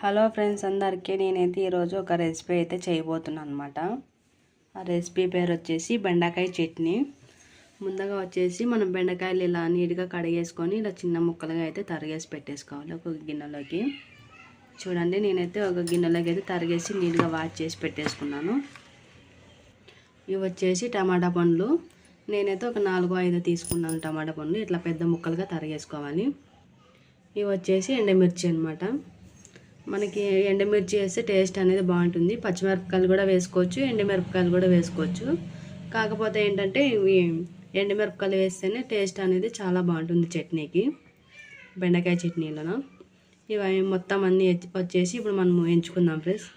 Hello friends అందరికీ నేనైతే ఈరోజు ఒక రెసిపీ అయితే చేయబోతున్నాను అనమాట ఆ రెసిపీ పేరు వచ్చేసి బెండకాయ చట్నీ. ముందుగా వచ్చేసి మనం బెండకాయలు ఇలా నీట్గా కడిగేసుకొని ఇలా చిన్న ముక్కలుగా అయితే తరిగేసి పెట్టేసుకోవాలి ఒక గిన్నెలోకి. చూడండి నేనైతే ఒక గిన్నెలోకి అయితే తరిగేసి నీట్గా వాష్ చేసి పెట్టేసుకున్నాను. ఇవి వచ్చేసి టమాటా పండ్లు. నేనైతే ఒక నాలుగో ఐదు తీసుకున్నాను టమాటా పండ్లు. ఇట్లా పెద్ద ముక్కలుగా తరిగేసుకోవాలి. ఇవి వచ్చేసి ఎండమిర్చి అనమాట మనకి ఎండమిర్చి వేస్తే టేస్ట్ అనేది బాగుంటుంది. పచ్చిమిరపకాయలు కూడా వేసుకోవచ్చు ఎండమిరపకాయలు కూడా వేసుకోవచ్చు. కాకపోతే ఏంటంటే ఇవి ఎండుమిరపకాయలు వేస్తేనే టేస్ట్ అనేది చాలా బాగుంటుంది చట్నీకి బెండకాయ చట్నీలను. ఇవి మొత్తం అన్నీ వచ్చేసి ఇప్పుడు మనం ఎంచుకుందాం ఫ్రెండ్స్.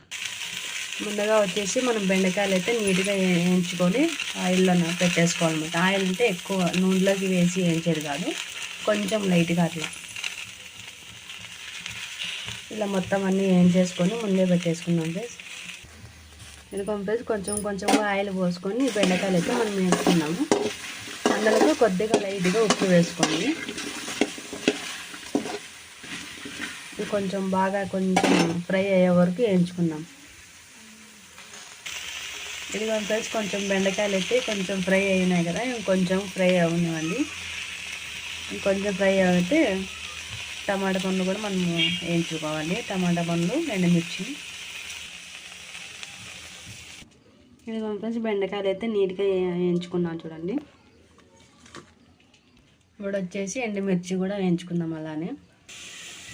ముందుగా వచ్చేసి మనం బెండకాయలు అయితే నీట్గా వేయించుకొని ఆయిల్లో పెట్టేసుకోవాలన్నమాట. ఆయిల్ అంటే ఎక్కువ నూనెలోకి వేసి వేయించేది కాదు కొంచెం లైట్గా అట్లా. ఇలా మొత్తం అన్నీ వేయించేసుకొని ముందే పెట్టేసుకున్నాం ఫ్రెండ్స్ ఇది పంపేసి కొంచెం కొంచెం ఆయిల్ పోసుకొని బెండకాయలు అయితే మనం వేసుకున్నాము అందులో కొద్దిగా లైట్గా ఉప్పు వేసుకోండి. ఇది కొంచెం బాగా కొంచెం ఫ్రై అయ్యే వరకు వేయించుకున్నాం ఇది ఫ్రెండ్స్ కొంచెం బెండకాయలు అయితే కొంచెం ఫ్రై అయినాయి కదా ఇంకొంచెం ఫ్రై అవనివ్వండి. ఇంకొంచెం ఫ్రై అయితే టమాటా పండ్లు కూడా మనం వేయించుకోవాలి. టమాటా పండ్లు ఎండుమిర్చి. ఇది ఫ్రెండ్స్ బెండకాయలు అయితే నీట్గా వేయించుకున్నాను చూడండి. ఇప్పుడు వచ్చేసి ఎండుమిర్చి కూడా వేయించుకుందాం అలానే.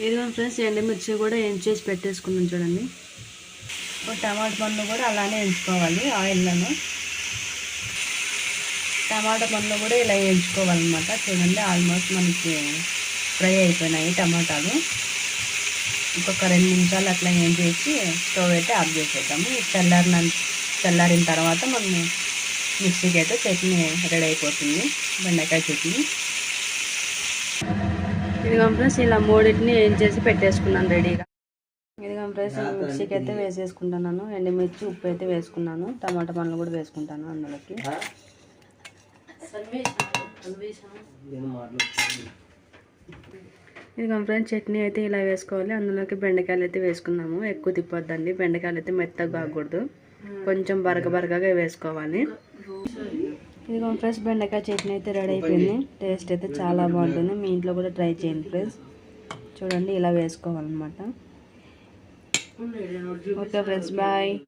ఇది ఫ్రెండ్స్ ఎండుమిర్చి కూడా వేయించేసి పెట్టేసుకున్నాం చూడండి. టమాటా పండ్లు కూడా అలానే వేయించుకోవాలి ఆయిల్లను. టమాటా పండ్లు కూడా ఇలా వేయించుకోవాలన్నమాట. చూడండి ఆల్మోస్ట్ మనకి ఫ్రై అయిపోయినాయి టమాటాలు. ఇంకొక రెండు నిమిషాలు అట్లా ఏం చేసి స్టవ్ అయితే ఆఫ్ చేసేద్దాము. చల్లారిన చల్లారిన తర్వాత మనం మిక్సీకి అయితే చట్నీ రెడీ అయిపోతుంది బెండకాయ చట్నీ. ఇది కంప్రెస్ ఇలా మూడింటిని ఏం చేసి పెట్టేసుకున్నాను రెడీగా. ఇది కంప్రెస్ మిక్సీకి అయితే వేసేసుకుంటున్నాను. ఎండుమిర్చి ఉప్పు అయితే వేసుకున్నాను. టమాటా పండ్లు కూడా వేసుకుంటాను అందులోకి. ఇది ఫ్రెండ్స్ చట్నీ అయితే ఇలా వేసుకోవాలి. అందులోకి బెండకాయలు అయితే వేసుకున్నాము. ఎక్కువ తిప్పొద్దండి. బెండకాయలు అయితే మెత్తగా కాకూడదు. కొంచెం బరక బరకగా వేసుకోవాలి. ఇది ఫ్రెండ్స్ బెండకాయ చట్నీ అయితే రెడీ అయిపోయింది. టేస్ట్ అయితే చాలా బాగుంటుంది. మీ ఇంట్లో కూడా ట్రై చేయండి ఫ్రెండ్స్. చూడండి ఇలా వేసుకోవాలన్నమాట. Otra vez, bye.